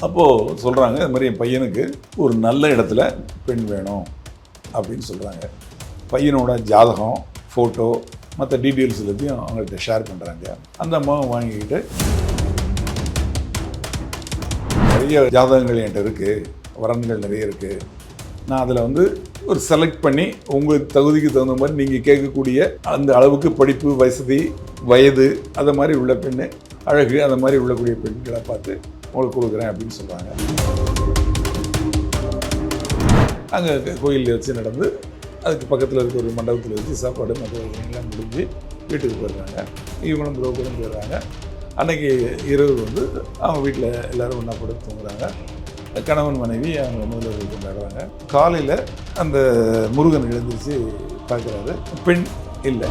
அப்போது சொல்கிறாங்க இது மாதிரி என் பையனுக்கு ஒரு நல்ல இடத்துல பெண் வேணும் அப்படின்னு சொல்கிறாங்க பையனோட ஜாதகம் ஃபோட்டோ மற்ற டீட்டெயில்ஸ் எல்லாத்தையும் அவங்கள்ட்ட ஷேர் பண்ணுறாங்க அந்த அம்மாவை வாங்கிக்கிட்டு நிறைய ஜாதகங்கள் என்கிட்ட இருக்குது வரன்கள் நிறைய இருக்குது நான் அதில் வந்து ஒரு செலக்ட் பண்ணி உங்கள் தகுதிக்கு தகுந்த மாதிரி நீங்கள் கேட்கக்கூடிய அந்த அளவுக்கு படிப்பு வசதி வயது அதை மாதிரி உள்ள பெண்ணு அழகு அந்த மாதிரி உள்ளக்கூடிய பெண்களை பார்த்து உங்களுக்கு கொடுக்குறேன் அப்படின்னு சொல்கிறாங்க அங்கே கோயிலில் வச்சு நடந்து அதுக்கு பக்கத்தில் இருக்க ஒரு மண்டபத்தில் வச்சு சாப்பாடு மற்ற முடிஞ்சு வீட்டுக்கு போயிடுறாங்க. இவங்களும் புரோக்கரும் போயிடுறாங்க. அன்றைக்கி இரவு வந்து அவங்க வீட்டில் எல்லோரும் ஒன்றா போட்டு தூங்குறாங்க. கணவன் மனைவி அவங்க முதல்வர் கொண்டாடுறாங்க காலையில் அந்த முருகன் எழுந்திரிச்சு பார்க்குறாரு. பெண் இல்லை.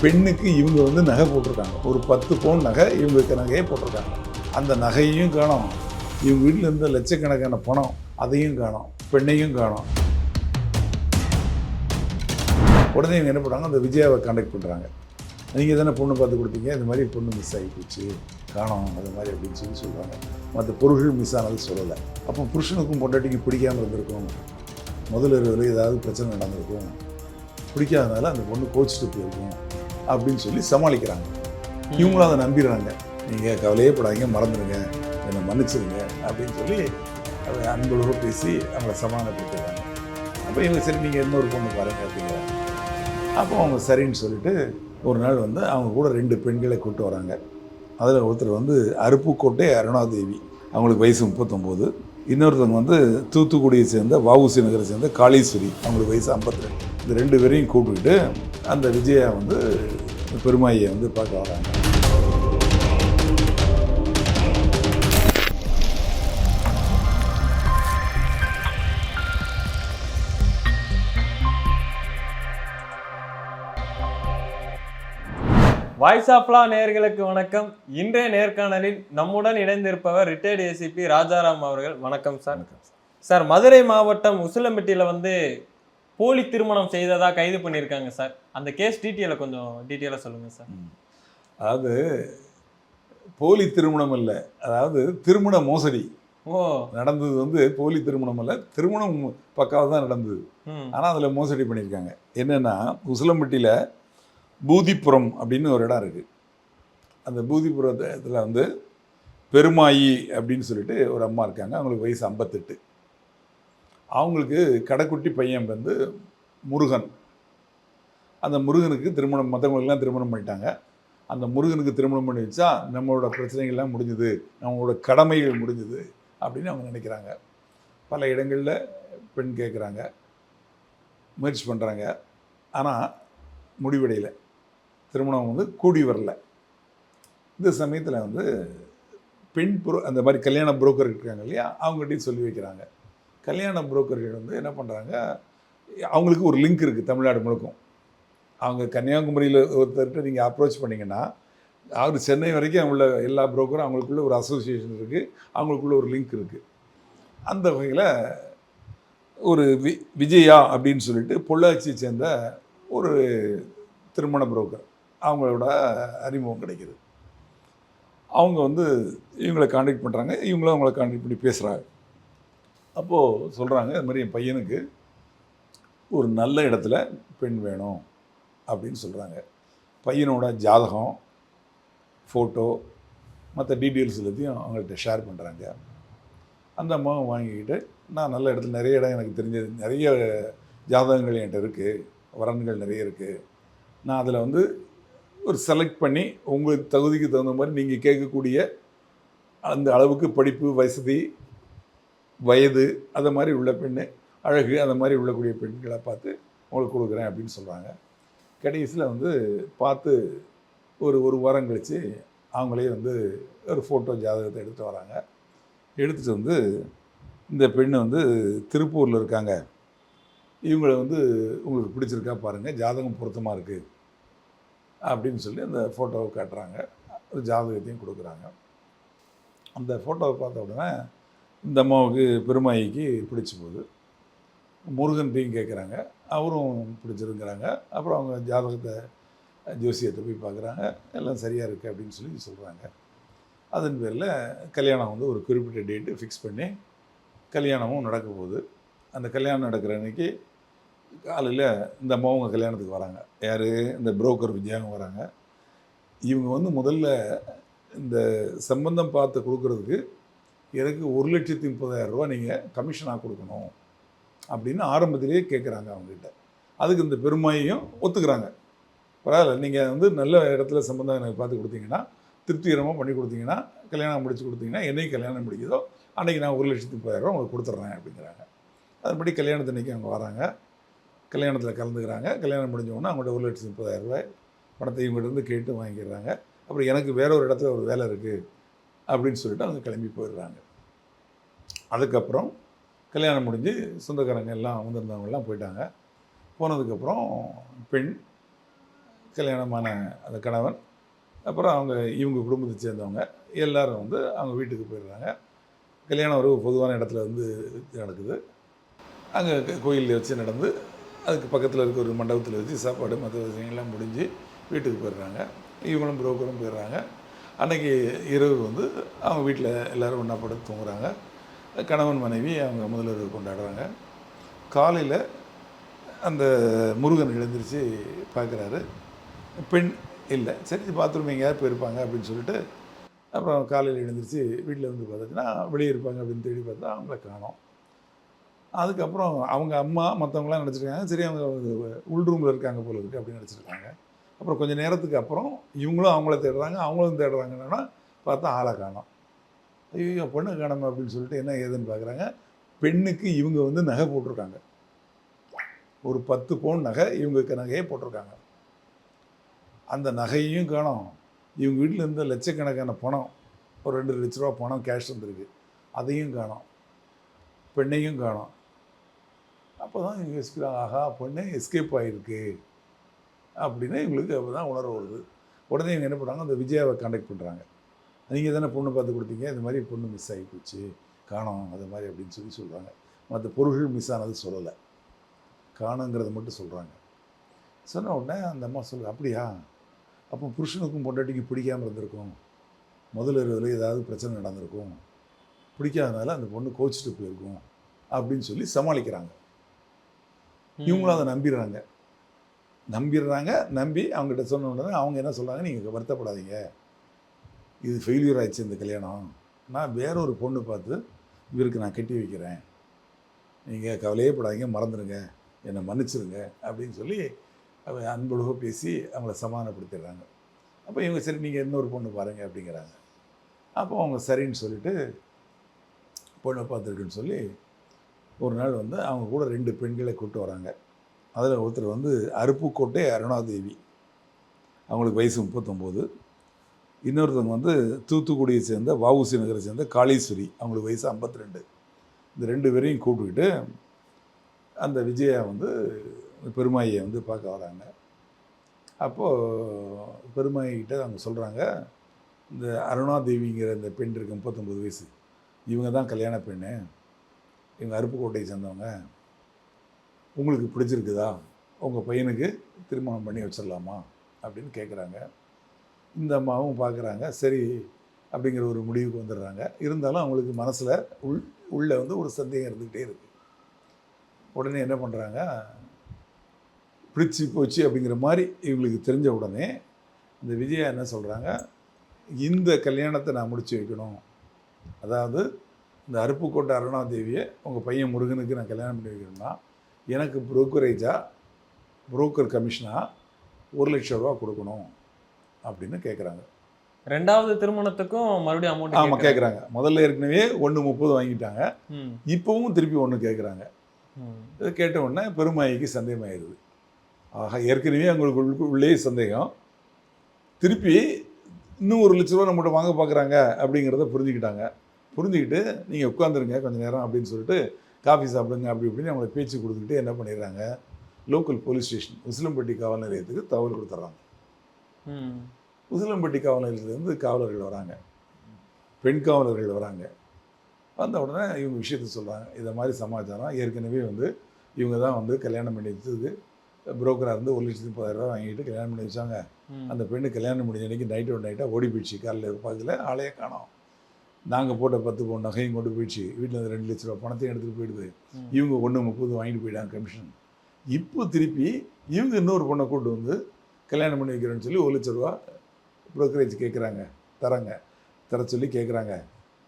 பெண்ணுக்கு இவங்க வந்து நகை போட்டிருக்காங்க. ஒரு பத்து பவுன் நகை இவங்களுக்கு நகையே போட்டிருக்காங்க. அந்த நகையையும் காணோம். இவங்க வீட்டில் இருந்த லட்சக்கணக்கான பணம் அதையும் காணோம். பெண்ணையும் காணோம். உடனே இவங்க என்ன பண்ணுறாங்க? அந்த விஜயாவை காண்டாக்ட் பண்ணுறாங்க நீங்கள் தானே பொண்ணு பார்த்து கொடுத்தீங்க இந்த மாதிரி பொண்ணு மிஸ் ஆகி போச்சு காணோம் அது மாதிரி அப்படின்னு சொல்லி சொல்கிறாங்க மற்ற பொருள்கள் மிஸ் ஆனது சொல்லலை. அப்போ புருஷனுக்கும் பொண்டாட்டிக்கும் பிடிக்காமல் இருந்திருக்கும். முதல் இரவில் ஏதாவது பிரச்சனை நடந்திருக்கும். பிடிக்காதனால அந்த பொண்ணு கோச்சிட்டு போயிருக்கும் அப்படின்னு சொல்லி சமாளிக்கிறாங்க. இவங்களும் அதை நம்பிடுறாங்க. நீங்கள் கவலையே படாதீங்க மறந்துடுங்க. என்னை மன்னிச்சிருங்க அப்படின்னு சொல்லி அன்புழக பேசி அவங்கள சமாதானப்படுத்துறாங்க அப்போ இவங்க சரி நீங்கள் இன்னொரு பொண்ணு பாருங்க அப்படிங்கிறாங்க. அப்போ அவங்க சரின்னு சொல்லிட்டு ஒரு நாள் வந்து அவங்க கூட ரெண்டு பெண்களை கூட்டு வராங்க. அதில் ஒருத்தர் வந்து அருப்புக்கோட்டை அருணாதேவி அவங்களுக்கு வயசு முப்பத்தொம்போது. இன்னொருத்தவங்க வந்து தூத்துக்குடியை சேர்ந்த வஉசி நகரை சேர்ந்த காளீஸ்வரி அவங்களுக்கு வயசு 52 இந்த ரெண்டு பேரையும் கூப்பிட்டுக்கிட்டு அந்த விஜயா வந்து பெருமாயை வந்து பார்க்க வராங்க. வாய்ஸ் ஆஃப்லா நேயர்களுக்கு வணக்கம். இன்றைய நேர்காணலில் நம்முடன் இணைந்திருப்பவர் ரிட்டையர்டு ஏசிபி ராஜாராம் அவர்கள். வணக்கம் சார் சார் மதுரை மாவட்டம் உசிலம்பட்டியில் வந்து போலி திருமணம் செய்ததா கைது பண்ணியிருக்காங்க சார் அந்த கேஸ் டீட்டெயிலை கொஞ்சம் டீட்டெயிலாக சொல்லுங்கள் சார் அதாவது போலி திருமணம் இல்லை. அதாவது திருமண மோசடி. ஓ. நடந்தது வந்து போலி திருமணம் அல்ல திருமணம் பக்காவாக தான் நடந்தது. ஆனால் அதில் மோசடி பண்ணியிருக்காங்க. என்னென்னா உசிலம்பட்டியில் பூதிபுரம் அப்படின்னு ஒரு இடம் இருக்குது அந்த பூதிபுரத்தில் வந்து பெருமாயி அப்படின்னு சொல்லிட்டு ஒரு அம்மா இருக்காங்க. அவங்களுக்கு வயசு ஐம்பத்தெட்டு. அவங்களுக்கு கடைக்குட்டி பையன் வந்து முருகன். அந்த முருகனுக்கு திருமணம் மற்றவங்களுக்குலாம் திருமணம் பண்ணிட்டாங்க. அந்த முருகனுக்கு திருமணம் பண்ணி வச்சா நம்மளோட பிரச்சனைகள்லாம் முடிஞ்சுது நம்மளோட கடமைகள் முடிஞ்சுது அப்படின்னு அவங்க நினைக்கிறாங்க. பல இடங்களில் பெண் கேட்குறாங்க முயற்சி பண்ணுறாங்க ஆனால் முடிவடையலை. திருமணம் வந்து கூடி வரல. இந்த சமயத்தில் வந்து பெண் புரோ அந்த மாதிரி கல்யாண புரோக்கர் இருக்காங்க இல்லையா அவங்ககிட்டையும் சொல்லி வைக்கிறாங்க. கல்யாண புரோக்கர்கள் வந்து என்ன பண்ணுறாங்க அவங்களுக்கு ஒரு லிங்க் இருக்குது தமிழ்நாடு முழுக்கும். அவங்க கன்னியாகுமரியில் ஒருத்தர்கிட்ட நீங்கள் அப்ரோச் பண்ணிங்கன்னா அவர் சென்னை வரைக்கும் உள்ள எல்லா புரோக்கரும் அவங்களுக்குள்ள ஒரு அசோசியேஷன் இருக்குது அவங்களுக்குள்ள ஒரு லிங்க் இருக்குது அந்த வகையில் ஒரு வி விஜயா அப்படின்னு சொல்லிட்டு பொள்ளாச்சியை சேர்ந்த ஒரு திருமண புரோக்கர். அவங்களோட அறிமுகம் கிடைக்கிது. அவங்க வந்து இவங்களை காண்டாக்ட் பண்ணுறாங்க இவங்களும் அவங்கள காண்டாக்ட் பண்ணி பேசுகிறாங்க அப்போது சொல்கிறாங்க இது மாதிரி என் பையனுக்கு ஒரு நல்ல இடத்துல பெண் வேணும். அப்படின்னு சொல்கிறாங்க பையனோட ஜாதகம் ஃபோட்டோ மற்ற டீட்டெயில்ஸ் எல்லாத்தையும் அவங்கள்ட்ட ஷேர் பண்ணுறாங்க அந்த அம்மாவை வாங்கிக்கிட்டு நான் நல்ல இடத்துல நிறைய இடம் எனக்கு தெரிஞ்சது. நிறைய ஜாதகங்கள் என்கிட்ட இருக்குது வரன்கள் நிறைய இருக்குது நான் அதில் வந்து ஒரு செலக்ட் பண்ணி உங்கள் தகுதிக்கு தகுந்த மாதிரி நீங்கள் கேட்கக்கூடிய அந்த அளவுக்கு படிப்பு வசதி வயது அதை மாதிரி உள்ள பெண்ணு அழகு அந்த மாதிரி உள்ளக்கூடிய பெண்களை பார்த்து உங்களுக்கு கொடுக்குறேன் அப்படின்னு சொல்கிறாங்க கடைசியில் வந்து பார்த்து ஒரு ஒரு வாரம் கழித்து அவங்களே வந்து ஒரு ஃபோட்டோ ஜாதகத்தை எடுத்து வராங்க. எடுத்துகிட்டு வந்து இந்த பெண் வந்து திருப்பூரில் இருக்காங்க. இவங்களை வந்து உங்களுக்கு பிடிச்சிருக்கா பாருங்கள் ஜாதகம் பொருத்தமாக இருக்குது அப்படின்னு சொல்லி அந்த ஃபோட்டோவை காட்டுறாங்க. ஒரு ஜாதகத்தையும் கொடுக்குறாங்க. அந்த ஃபோட்டோவை பார்த்த உடனே இந்த அம்மாவுக்கு பெருமாயிக்கு பிடிச்சி போகுது. முருகன்ட்டையும் கேட்குறாங்க அவரும் பிடிச்சிருங்கிறாங்க அப்புறம் அவங்க ஜாதகத்தை ஜோசியத்தை போய் பார்க்குறாங்க எல்லாம் சரியாக இருக்குது அப்படின்னு சொல்லி சொல்கிறாங்க அதன் பேரில் கல்யாணம் வந்து ஒரு குறிப்பிட்ட டேட்டு ஃபிக்ஸ் பண்ணி கல்யாணமும் நடக்க போகுது. அந்த கல்யாணம் நடக்கிற அன்னைக்கு காலையில் இந்த அம்மாவங்க கல்யாணத்துக்கு வராங்க. யார்? இந்த புரோக்கர் விஜயாவும் வராங்க. இவங்க வந்து முதல்ல இந்த சம்பந்தம் பார்த்து கொடுக்கறதுக்கு எனக்கு ஒரு லட்சத்தி முப்பதாயிரரூபா நீங்கள் கமிஷனாக கொடுக்கணும் அப்படின்னு ஆரம்பத்திலேயே கேட்குறாங்க அவங்ககிட்ட. அதுக்கு இந்த பெருமாயையும் ஒத்துக்கிறாங்க. பரவாயில்ல நீங்கள் வந்து நல்ல இடத்துல சம்பந்தம் எனக்கு பார்த்து கொடுத்தீங்கன்னா திருப்திகரமாக பண்ணி கொடுத்தீங்கன்னா கல்யாணம் முடிச்சு கொடுத்தீங்கன்னா என்னைக்கு கல்யாணம் முடிக்குதோ அன்றைக்கி நான் ஒரு லட்சத்தி முப்பதாயிரரூபா உங்களுக்கு கொடுத்துட்றேன் அப்படிங்கிறாங்க. அதுபடி கல்யாணத்தன்னைக்கு அவங்க வராங்க. கல்யாணத்தில் கலந்துக்கிறாங்க. கல்யாணம் முடிஞ்சவொன்னே அவங்கள்ட்ட ஒரு லட்சத்து முப்பதாயிரம் ரூபாய் பணத்தை இவங்ககிட்ட இருந்து கேட்டு வாங்கிடுறாங்க அப்புறம் எனக்கு வேற ஒரு இடத்துல ஒரு வேலை இருக்குது அப்படின்னு சொல்லிட்டு அவங்க கிளம்பி போயிடுறாங்க. அதுக்கப்புறம் கல்யாணம் முடிஞ்சு சொந்தக்காரங்க எல்லாம் வந்திருந்தவங்கெல்லாம் போயிட்டாங்க. போனதுக்கப்புறம் பெண் கல்யாணமான அந்த கணவன் அப்புறம் அவங்க இவங்க குடும்பத்தை சேர்ந்தவங்க எல்லோரும் வந்து அவங்க வீட்டுக்கு போயிடுறாங்க. கல்யாணம் ஒரு பொதுவான இடத்துல வந்து நடக்குது. அங்கே கோயிலில் வச்சு நடந்து அதுக்கு பக்கத்தில் இருக்க ஒரு மண்டபத்தில் வச்சு சாப்பாடு மற்ற விஷயங்கள்லாம் முடிஞ்சு வீட்டுக்கு போயிடுறாங்க. இவங்களும் புரோக்கரும் போயிடுறாங்க. அன்றைக்கி இரவு வந்து அவங்க வீட்டில் எல்லோரும் ஒன்றா படுத்து தூங்குறாங்க. கணவன் மனைவி அவங்க முதல்வர் கொண்டாடுறாங்க. காலையில் அந்த முருகன் எழுந்திரிச்சு பார்க்குறாரு. பெண் இல்லை. சரி பாத்ரூம் எங்கேயாவது போயிருப்பாங்க அப்படின்னு சொல்லிட்டு அப்புறம் காலையில் எழுந்திரிச்சு வீட்டில் வந்து பார்த்துச்சுன்னா வெளியே இருப்பாங்க அப்படின்னு தேடி பார்த்தா அவங்கள காணோம். அதுக்கப்புறம் அவங்க அம்மா மற்றவங்களாம் நினச்சிருக்காங்க. சரி அவங்க உள் ரூமில் இருக்காங்க போல இருக்குது அப்படின்னு நினச்சிருக்காங்க. அப்புறம் கொஞ்சம் நேரத்துக்கு அப்புறம் இவங்களும் அவங்கள தேடுறாங்க அவங்களும் தேடுறாங்கன்னா பார்த்தா ஆளை காணோம். ஐயோ பொண்ணு காணோம் அப்படின்னு சொல்லிட்டு என்ன ஏதுன்னு பார்க்குறாங்க பெண்ணுக்கு இவங்க வந்து நகை போட்டிருக்காங்க. ஒரு பத்து பவுன் நகை இவங்களுக்கு நகையே போட்டிருக்காங்க. அந்த நகையையும் காணோம். இவங்க வீட்டில் இருந்த லட்சக்கணக்கான பணம் ஒரு ரெண்டு லட்ச ரூபா பணம் கேஷ் வந்திருக்கு. அதையும் காணோம். பெண்ணையும் காணும். அப்போ தான் இவங்க யோசிக்கிறாங்க ஆஹா பொண்ணு எஸ்கேப் ஆகிருக்கு அப்படின்னு இவங்களுக்கு அப்போ தான் உணர்வு வருது. உடனே இவங்க என்ன பண்ணுறாங்க அந்த விஜயாவை காண்டாக்ட் பண்ணுறாங்க நீங்கள் தானே பொண்ணு பார்த்து கொடுத்தீங்க இந்த மாதிரி பொண்ணு மிஸ் ஆகி போச்சு காணோம் அது மாதிரி அப்படின்னு சொல்லி சொல்கிறாங்க மற்ற பொருள்கள் மிஸ் ஆனது சொல்லலை. காணுங்கிறத மட்டும் சொல்கிறாங்க சொன்ன உடனே அந்த அம்மா சொல்லுது அப்படியா? அப்போ புருஷனுக்கும் பொண்டாட்டிக்கும் பிடிக்காமல் இருந்திருக்கும். முதல்ல இரவில் ஏதாவது பிரச்சனை நடந்திருக்கும். பிடிக்காதனால அந்த பொண்ணு கோச்சிட்டு போயிருக்கும். அப்படின்னு சொல்லி சமாளிக்கிறாங்க. இவங்களும் அதை நம்பிடுறாங்க. நம்பிடுறாங்க நம்பி அவங்ககிட்ட சொன்ன உடனே அவங்க என்ன சொல்கிறாங்க நீங்கள் வருத்தப்படாதீங்க. இது ஃபெயிலியூர் ஆயிடுச்சு இந்த கல்யாணம். நான் வேற ஒரு பொண்ணு பார்த்து இவருக்கு நான் கட்டி வைக்கிறேன். நீங்கள் கவலையே படாதீங்க மறந்துடுங்க என்னை மன்னிச்சிருங்க. அப்படின்னு சொல்லி அவன் அன்பொழுக பேசி அவங்கள சமாதானப்படுத்திடுறாங்க. அப்போ இவங்க சரி நீங்கள் இன்னொரு பொண்ணு பாருங்கள் அப்படிங்கிறாங்க. அப்போ அவங்க சரின்னு சொல்லிட்டு பொண்ணை பார்த்துருக்குன்னு சொல்லி ஒரு நாள் வந்து அவங்க கூட ரெண்டு பெண்களை கூப்பிட்டு வராங்க. அதில் ஒருத்தர் வந்து அருப்புக்கோட்டை அருணாதேவி. அவங்களுக்கு வயசு முப்பத்தொம்போது. இன்னொருத்தவங்க வந்து தூத்துக்குடியை சேர்ந்த வவுசி நகரை சேர்ந்த காளீஸ்வரி அவங்களுக்கு வயசு 52 இந்த ரெண்டு பேரையும் கூப்பிட்டுக்கிட்டு அந்த விஜயா வந்து பெருமாயை வந்து பார்க்க வராங்க. அப்போது பெருமாயிக்கிட்ட அவங்க சொல்கிறாங்க இந்த அருணாதேவிங்கிற இந்த பெண் இருக்கு முப்பத்தொம்பது வயசு. இவங்க தான் கல்யாண பெண்ணு. இவங்க அருப்புக்கோட்டையை சேர்ந்தவங்க உங்களுக்கு பிடிச்சிருக்குதா? உங்கள் பையனுக்கு திருமணம் பண்ணி வச்சிடலாமா அப்படின்னு கேட்குறாங்க இந்த அம்மாவும் பார்க்குறாங்க சரி அப்படிங்கிற ஒரு முடிவுக்கு வந்துடுறாங்க. இருந்தாலும் அவங்களுக்கு மனசில் உள் உள்ளே வந்து ஒரு சந்தேகம் இருந்துக்கிட்டே இருக்குது உடனே என்ன பண்ணுறாங்க பிடிச்சி போச்சு அப்படிங்கிற மாதிரி இவங்களுக்கு தெரிஞ்ச உடனே இந்த விஜயா என்ன சொல்கிறாங்க இந்த கல்யாணத்தை நான் முடிச்சு வைக்கணும். அதாவது இந்த அருப்புக்கோட்டை அருணாதேவியை உங்கள் பையன் முருகனுக்கு நான் கல்யாணம் பண்ணி வைக்கணும்னா எனக்கு புரோக்கரேஜாக புரோக்கர் கமிஷனாக ஒரு லட்ச ரூபா கொடுக்கணும் அப்படின்னு கேட்குறாங்க ரெண்டாவது திருமணத்துக்கும் மறுபடியும் ஆமாம் அமௌண்ட் கேட்குறாங்க முதல்ல ஏற்கனவே ஒன்று முப்பது வாங்கிட்டாங்க. இப்போவும் திருப்பி ஒன்று கேட்குறாங்க இதை கேட்ட உடனே பெருமாய்க்கு சந்தேகமாயிருது. ஆக ஏற்கனவே அவங்களுக்கு உள்ள- உள்ளே சந்தேகம். திருப்பி இன்னும் ஒரு லட்ச ரூபா நம்மகிட்ட வாங்க பார்க்குறாங்க அப்படிங்கிறத புரிஞ்சுக்கிட்டாங்க. புரிஞ்சுக்கிட்டு நீங்கள் உட்காந்துருங்க கொஞ்சம் நேரம் அப்படின்னு சொல்லிட்டு காஃபி சாப்பிடுங்க அப்படி இப்படின்னு அவங்கள பேச்சு கொடுத்துக்கிட்டு என்ன பண்ணிடுறாங்க? லோக்கல் போலீஸ் ஸ்டேஷன் உசிலம்பட்டி காவல் நிலையத்துக்கு தகவல் கொடுத்துட்றாங்க. உசிலம்பட்டி காவல் நிலையத்துலேருந்து காவலர்கள் வராங்க. பெண் காவலர்கள் வராங்க. வந்த உடனே இவங்க விஷயத்த சொல்கிறாங்க இதை மாதிரி சமாச்சாரம் ஏற்கனவே வந்து இவங்க தான் வந்து கல்யாணம் பண்ணி வச்சது. புரோக்கராக இருந்து ஒரு லட்சத்தி முப்பதாயிரம் ரூபாய் வாங்கிட்டு கல்யாணம் பண்ணி வச்சாங்க. அந்த பெண்ணு கல்யாணம் முடிஞ்ச அன்னைக்கு நைட் ஒரு நைட்டாக ஓடி போயிடுச்சு. காலையில் பார்க்கல ஆளையே காணோம். நாங்கள் போட்ட பத்து பவுன் நகையும் கொண்டு போயிடுச்சு. வீட்டில் இருந்து ரெண்டு லட்ச ரூபா பணத்தையும் எடுத்துகிட்டு போயிடுது. இவங்க ஒன்று முப்பது வாங்கிட்டு போயிட்டாங்க கமிஷன் இப்போ திருப்பி இவங்க இன்னொரு பொண்ணை கூட்டு வந்து கல்யாணம் பண்ணி வைக்கிறேன்னு சொல்லி ஒரு லட்ச ரூபா ப்ரோக்கரேஜ் கேட்குறாங்க தராங்க. தர சொல்லி கேட்குறாங்க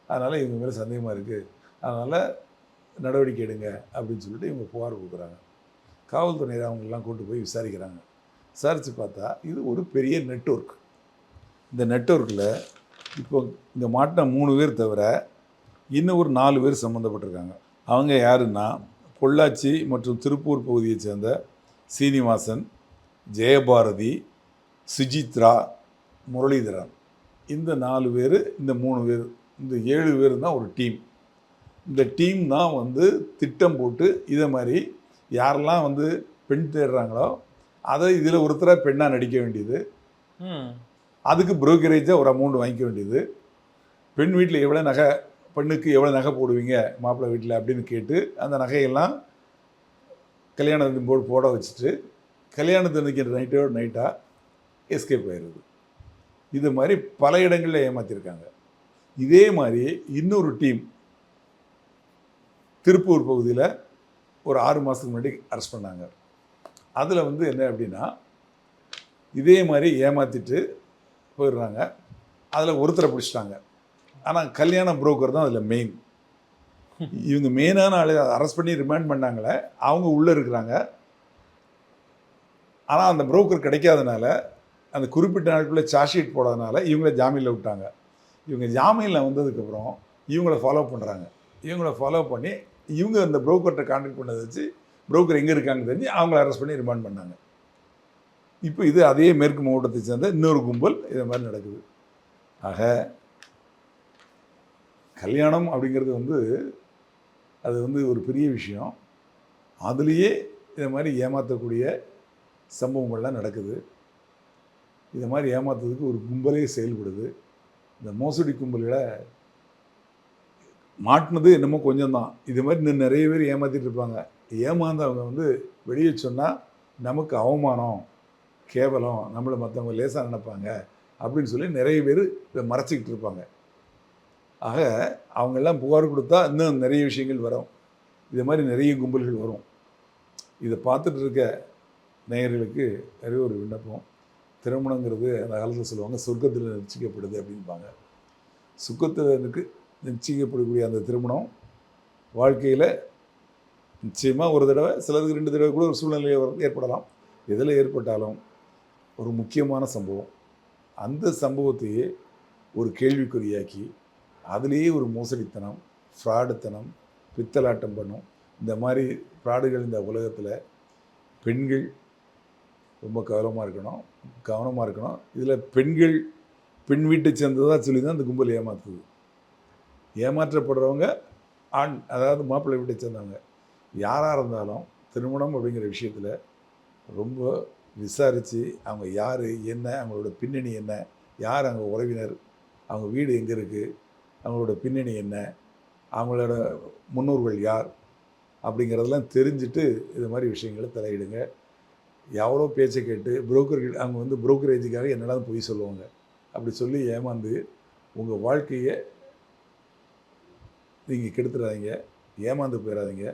அதனால் இவங்க மேலே சந்தேகமாக இருக்குது அதனால் நடவடிக்கை எடுங்க அப்படின்னு சொல்லிட்டு இவங்க புகார் கொடுக்குறாங்க. காவல்துறையினர் அவங்களெல்லாம் கூட்டு போய் விசாரிக்கிறாங்க. விசாரித்து பார்த்தா இது ஒரு பெரிய நெட்வொர்க் இந்த நெட்வொர்க்கில் இப்போ இந்த மாட்டின மூணு பேர் தவிர இன்னும் ஒரு நாலு பேர் சம்மந்தப்பட்டிருக்காங்க. அவங்க யாருன்னா பொள்ளாச்சி மற்றும் திருப்பூர் பகுதியைச் சேர்ந்த சீனிவாசன் ஜெயபாரதி சுஜித்ரா முரளிதரன். இந்த நாலு பேர் இந்த மூணு பேர் இந்த ஏழு பேர் தான் ஒரு டீம். இந்த டீம் தான் வந்து திட்டம் போட்டு இதை மாதிரி யாரெல்லாம் வந்து பெண் தேடுறாங்களோ அதை இதில் ஒருத்தராக பெண்ணாக நடிக்க வேண்டியது. அதுக்கு புரோக்கரேஜாக ஒரு அமௌண்ட் வாங்கிக்க வேண்டியது. பெண் வீட்டில் எவ்வளோ நகை பெண்ணுக்கு எவ்வளோ நகை போடுவீங்க மாப்பிள்ளை வீட்டில் அப்படின்னு கேட்டு அந்த நகையெல்லாம் கல்யாணத்தின் போர்டு போட வச்சுட்டு கல்யாணத்தன்னைக்கு நைட்டோட நைட்டாக எஸ்கேப் ஆயிடுது இது மாதிரி பல இடங்களில் ஏமாற்றிருக்காங்க இதே மாதிரி இன்னொரு டீம் திருப்பூர் பகுதியில் ஒரு ஆறு மாதத்துக்கு முன்னாடி அரெஸ்ட் பண்ணாங்க. அதில் வந்து என்ன அப்படின்னா இதே மாதிரி ஏமாற்றிட்டு போயிடுறாங்க. அதில் ஒருத்தரை பிடிச்சிட்டாங்க. ஆனால் கல்யாண புரோக்கர் தான் அதில் மெயின் இவங்க மெயினான ஆளு அரெஸ்ட் பண்ணி ரிமாண்ட் பண்ணாங்களே அவங்க உள்ளே இருக்கிறாங்க. ஆனால் அந்த புரோக்கர் கிடைக்காதனால அந்த குறிப்பிட்ட நாட்குள்ளே சார்ஜ் ஷீட் போடாதனால இவங்கள ஜாமீனில் விட்டாங்க. இவங்க ஜாமீனில் வந்ததுக்கப்புறம் இவங்கள ஃபாலோ பண்ணுறாங்க இவங்கள ஃபாலோ பண்ணி இவங்க அந்த புரோக்கர்கிட்ட கான்டாக்ட் பண்ணதை வச்சு புரோக்கர் எங்கே இருக்காங்க தெரிஞ்சு அவங்கள அரெஸ்ட் பண்ணி ரிமாண்ட் பண்ணாங்க. இப்போ இது அதே மேற்கு மாவட்டத்தை சேர்ந்த இன்னொரு கும்பல் இது மாதிரி நடக்குது. ஆக கல்யாணம் அப்படிங்கிறது வந்து அது வந்து ஒரு பெரிய விஷயம். அதுலேயே இதை மாதிரி ஏமாற்றக்கூடிய சம்பவங்கள்லாம் நடக்குது. இதை மாதிரி ஏமாத்துறதுக்கு ஒரு கும்பலே செயல்படுது. இந்த மோசடி கும்பல்களை மாட்டினது என்னமோ கொஞ்சம் தான். இது மாதிரி இன்னும் நிறைய பேர் ஏமாற்றிட்டு இருப்பாங்க. ஏமாந்தவங்க வந்து வெளியே சொன்னால் நமக்கு அவமானம். கேவலம் நம்மளை மற்றவங்க லேசாக நினைப்பாங்க அப்படின்னு சொல்லி நிறைய பேர் இதை மறைச்சிக்கிட்டு இருப்பாங்க. ஆக அவங்கெல்லாம் புகார் கொடுத்தா இன்னும் நிறைய விஷயங்கள் வரும். இது மாதிரி நிறைய கும்பல்கள் வரும். இதை பார்த்துட்டு இருக்க நேயர்களுக்கு நிறைய ஒரு விண்ணப்பம். திருமணங்கிறது அந்த காலத்தில் சொல்லுவாங்க சொர்க்கத்தில் நிச்சயிக்கப்படுது அப்படின்பாங்க சுக்கத்தில் இருக்கு நிச்சயிக்கப்படக்கூடிய அந்த திருமணம் வாழ்க்கையில் நிச்சயமாக ஒரு தடவை சிலருக்கு ரெண்டு தடவை கூட ஒரு சூழ்நிலை ஏற்படலாம். எதில் ஏற்பட்டாலும் ஒரு முக்கியமான சம்பவம். அந்த சம்பவத்தையே ஒரு கேள்விக்குறியாக்கி அதுலேயே ஒரு மோசடித்தனம் ஃப்ராடுத்தனம் பித்தலாட்டம் பண்ணும். இந்த மாதிரி ஃப்ராடுகள் இந்த உலகத்தில் பெண்கள் ரொம்ப கவனமாக இருக்கணும் கவனமாக இருக்கணும். இதில் பெண்கள் பெண் வீட்டை சேர்ந்ததாக சொல்லி தான் இந்த கும்பல் ஏமாத்துது. ஏமாற்றப்படுறவங்க ஆண் அதாவது மாப்பிள்ளை வீட்டை சேர்ந்தவங்க. யாராக இருந்தாலும் திருமணம் அப்படிங்கிற விஷயத்தில் ரொம்ப விசாரித்து அவங்க யார் என்ன அவங்களோட பின்னணி என்ன யார் அவங்க உறவினர் அவங்க வீடு எங்கே இருக்குது அவங்களோட பின்னணி என்ன அவங்களோட முன்னோர்கள் யார் அப்படிங்கிறதெல்லாம் தெரிஞ்சுட்டு இது மாதிரி விஷயங்களை தலையிடுங்க. எவ்வளோ பேச்சை கேட்டு புரோக்கர்கள் அவங்க வந்து புரோக்கரேஜுக்காக என்னெல்லாம் பொய் சொல்லுவாங்க. அப்படி சொல்லி ஏமாந்து உங்கள் வாழ்க்கையை நீங்கள் கெடுத்துடாதீங்க ஏமாந்து போயிடாதீங்க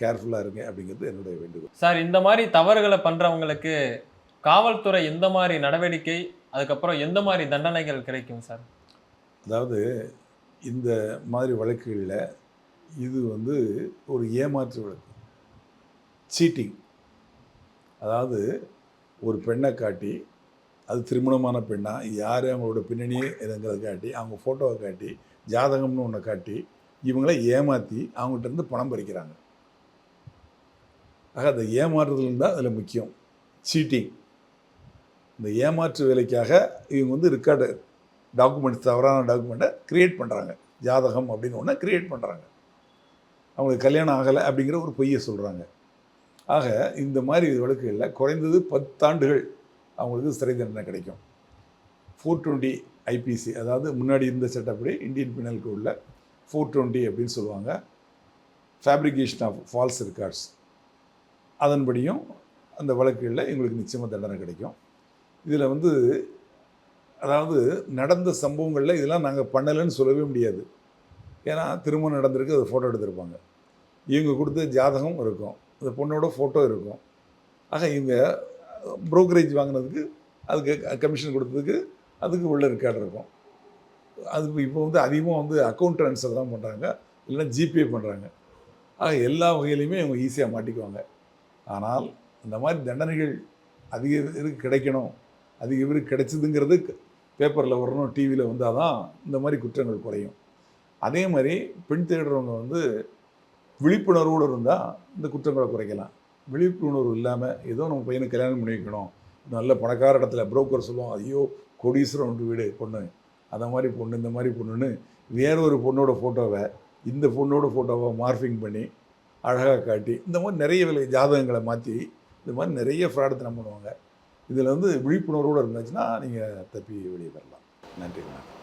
கேர்ஃபுல்லாக இருங்க அப்படிங்கிறது என்னுடைய வேண்டுகோள். சார் இந்த மாதிரி தவறுகளை பண்றவங்களுக்கு காவல்துறை எந்த மாதிரி நடவடிக்கை அதுக்கப்புறம் எந்த மாதிரி தண்டனைகள் கிடைக்கும் சார்? அதாவது இந்த மாதிரி வழக்குகளில் இது வந்து ஒரு ஏமாற்று வழக்கு. சீட்டிங் அதாவது ஒரு பெண்ணை காட்டி அது திருமணமான பெண்ணா யார் அவங்களோட பின்னணியே இதுங்கிறத காட்டி அவங்க ஃபோட்டோவை காட்டி ஜாதகம்னு ஒன்றை காட்டி இவங்கள ஏமாற்றி அவங்ககிட்ட இருந்து பணம் பறிக்கிறாங்க. ஆக அந்த ஏமாற்றுதல் தான் அதில் முக்கியம். சீட்டிங் இந்த ஏமாற்று வேலைக்காக இவங்க வந்து ரெக்கார்டு டாக்குமெண்ட்ஸ் தவறான டாக்குமெண்ட்டை க்ரியேட் பண்ணுறாங்க ஜாதகம் அப்படின்னு ஒன்று க்ரியேட் பண்ணுறாங்க அவங்களுக்கு கல்யாணம் ஆகலை அப்படிங்கிற ஒரு பொய்யை சொல்கிறாங்க ஆக இந்த மாதிரி வழக்குகளில் குறைந்தது பத்தாண்டுகள் அவங்களுக்கு சிறை தண்டனை கிடைக்கும். ஃபோர் டுவெண்ட்டி ஐபிசி அதாவது முன்னாடி இருந்த சட்டப்படி இந்தியன் பினல் கோடில் ஃபோர் டுவெண்ட்டி அப்படின்னு சொல்லுவாங்க. ஃபேப்ரிகேஷன் ஆஃப் ஃபால்ஸ் ரெக்கார்ட்ஸ் அதன்படியும் அந்த வழக்குகளில் எங்களுக்கு நிச்சயமாக தண்டனை கிடைக்கும். இதில் வந்து அதாவது நடந்த சம்பவங்களில் இதெல்லாம் நாங்கள் பண்ணலைன்னு சொல்லவே முடியாது. ஏன்னா திருமணம் நடந்திருக்கு அதை ஃபோட்டோ எடுத்திருப்பாங்க. இவங்க கொடுத்த ஜாதகம் இருக்கும் அந்த பொண்ணோட ஃபோட்டோ இருக்கும். ஆக இவங்க ப்ரோக்கரேஜ் வாங்கினதுக்கு அதுக்கு கமிஷன் கொடுத்ததுக்கு அதுக்கு உள்ள ரெக்கார்டு இருக்கும். அது இப்போ வந்து அதிகமாக வந்து அக்கௌண்ட் ட்ரான்ஸ்ஃபர் தான் பண்ணுறாங்க இல்லைன்னா ஜிபே பண்ணுறாங்க ஆக எல்லா வகையிலையுமே இவங்க ஈஸியாக மாட்டிக்குவாங்க. ஆனால் இந்த மாதிரி தண்டனைகள் அதிக பேருக்கு கிடைக்கணும் அதிக பேருக்கு கிடைச்சதுங்கிறது பேப்பரில் வரணும் டிவியில் வந்தால் தான் இந்த மாதிரி குற்றங்கள் குறையும். அதே மாதிரி பெண் தேடுறவங்க வந்து விழிப்புணர்வோடு இருந்தால் இந்த குற்றங்களை குறைக்கலாம். விழிப்புணர்வு இல்லாமல் ஏதோ நம்ம பையனுக்கு கல்யாணம் பண்ணி வைக்கணும் நல்ல பணக்கார இடத்துல புரோக்கர் சொல்லுவோம் ஐயோ கோடீஸ்வரம் ஒன்று வீடு பொண்ணு. அந்த மாதிரி பொண்ணு இந்த மாதிரி பொண்ணுன்னு வேற ஒரு பொண்ணோட ஃபோட்டோவை இந்த பொண்ணோட ஃபோட்டோவை மார்ஃபிங் பண்ணி அழகாக காட்டி இந்த மாதிரி நிறைய விலை ஜாதகங்களை மாற்றி இந்த மாதிரி நிறைய ஃப்ராடத்தனம் பண்ணுவாங்க. இதில் வந்து விழிப்புணர்வோடு இருந்துச்சுன்னா நீங்கள் தப்பி வெளியே வரலாம். நன்றி வணக்கம்